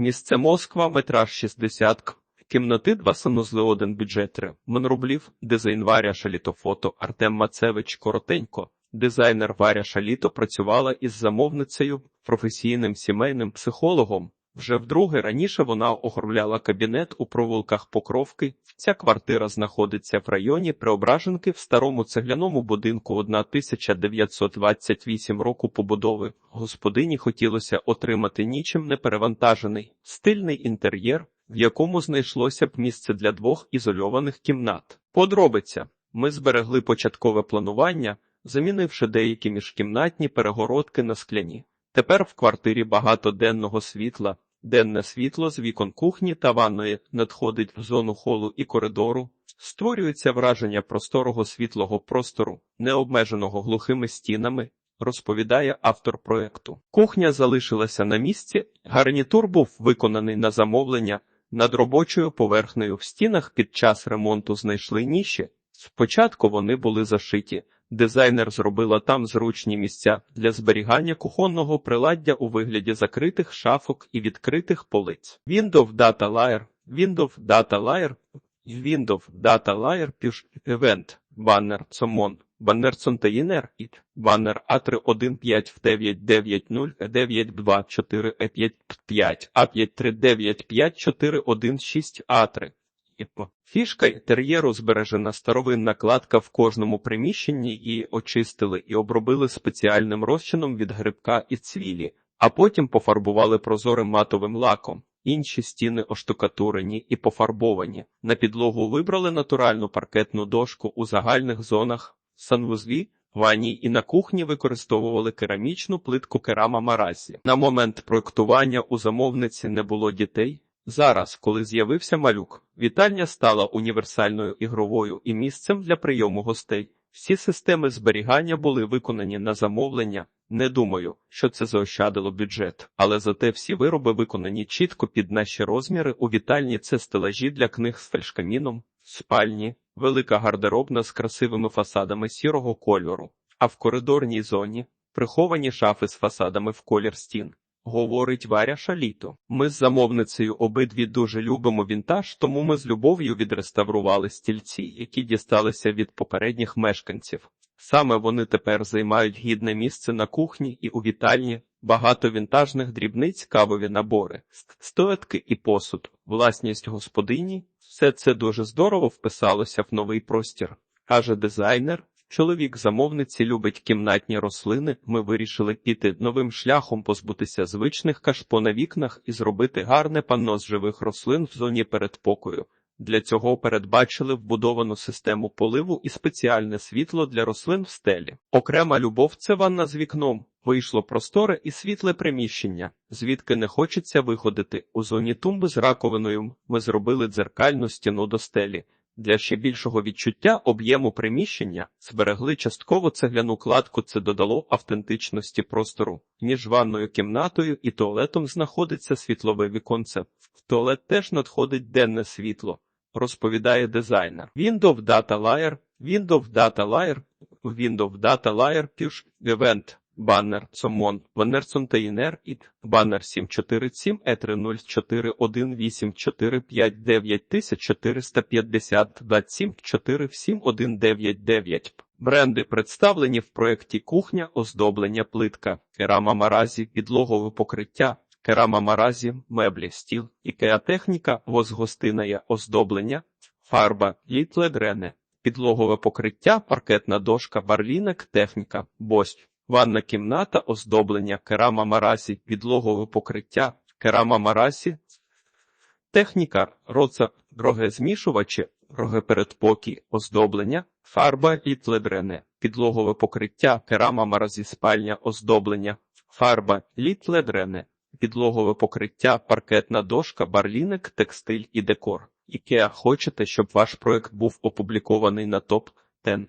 Місце Москва, метраж 60 к. Кімнати два санузли один бюджетри. Монрублів, дизайн Варя Шалітофото, Артем Мацевич коротенько. Дизайнер Варя Шаліто працювала із замовницею, професійним сімейним психологом. Вже вдруге раніше вона оформляла кабінет у провулках Покровки. Ця квартира знаходиться в районі Преображенки в старому цегляному будинку 1928 року побудови. Господині хотілося отримати нічим не перевантажений стильний інтер'єр, в якому знайшлося б місце для двох ізольованих кімнат. Подробиця. Ми зберегли початкове планування, замінивши деякі міжкімнатні перегородки на скляні. Тепер в квартирі багато денного світла. Денне світло з вікон кухні та ванної надходить в зону холу і коридору. Створюється враження просторого світлого простору, необмеженого глухими стінами, розповідає автор проекту. Кухня залишилася на місці, гарнітур був виконаний на замовлення. Над робочою поверхнею в стінах під час ремонту знайшли ніші. Спочатку вони були зашиті. Дизайнер зробила там зручні місця для зберігання кухонного приладдя у вигляді закритих шафок і відкритих полиць. Windows Data Layer, Windows Data Layer, Windows Data Layer Push Event, Banner Summon, Banner Container IT, Banner A31559909244E55, A5395416A3. Фішка інтер'єру збережена старовинна кладка в кожному приміщенні її очистили і обробили спеціальним розчином від грибка і цвілі, а потім пофарбували прозорим матовим лаком. Інші стіни оштукатурені і пофарбовані. На підлогу вибрали натуральну паркетну дошку у загальних зонах, санвузлі, ванні і на кухні використовували керамічну плитку керама маразі. На момент проектування у замовниці не було дітей. Зараз, коли з'явився малюк, вітальня стала універсальною ігровою і місцем для прийому гостей. Всі системи зберігання були виконані на замовлення. Не думаю, що це заощадило бюджет, але зате всі вироби виконані чітко під наші розміри. У вітальні це стелажі для книг з фальшкаміном, спальні, велика гардеробна з красивими фасадами сірого кольору, а в коридорній зоні приховані шафи з фасадами в колір стін. Говорить Варя Шаліто. Ми з замовницею обидві дуже любимо вінтаж, тому ми з любов'ю відреставрували стільці, які дісталися від попередніх мешканців. Саме вони тепер займають гідне місце на кухні і у вітальні, багато вінтажних дрібниць, кавові набори, стоятки і посуд, власність господині. Все це дуже здорово вписалося в новий простір, каже дизайнер. Чоловік замовниці любить кімнатні рослини. Ми вирішили піти новим шляхом позбутися звичних кашпо на вікнах і зробити гарне панно з живих рослин в зоні передпокою. Для цього передбачили вбудовану систему поливу і спеціальне світло для рослин в стелі. Окрема любов це ванна з вікном. Вийшло просторе і світле приміщення, звідки не хочеться виходити. У зоні тумби з раковиною ми зробили дзеркальну стіну до стелі. Для ще більшого відчуття об'єму приміщення зберегли частково цегляну кладку. Це додало автентичності простору. Між ванною кімнатою і туалетом знаходиться світлове віконце. В туалет теж надходить денне світло, розповідає дизайнер. Windows Data Layer, Windows Data Layer, Windows Data Layer Push Event. Баннер Сомон, баннер Контейнер ІТ, баннер 747 E30418459450 27 47199. Бренди представлені в проєкті Кухня, оздоблення плитка, керама маразі, підлогове покриття, керама маразі, меблі, стіл, ікеа техніка, возгостиная оздоблення, фарба, літледрене, підлогове покриття, паркетна дошка, барлінок, техніка, бость. Ванна кімната, оздоблення, керама маразі, підлогове покриття, керама маразі, техніка, роца, змішувачі, рогепередпокій, оздоблення, фарба і тледрене, підлогове покриття, керама маразі, спальня, оздоблення, фарба, літледрене, підлогове покриття, паркетна дошка, барліник, текстиль і декор. Ікеа хочете, щоб ваш проект був опублікований на топ 10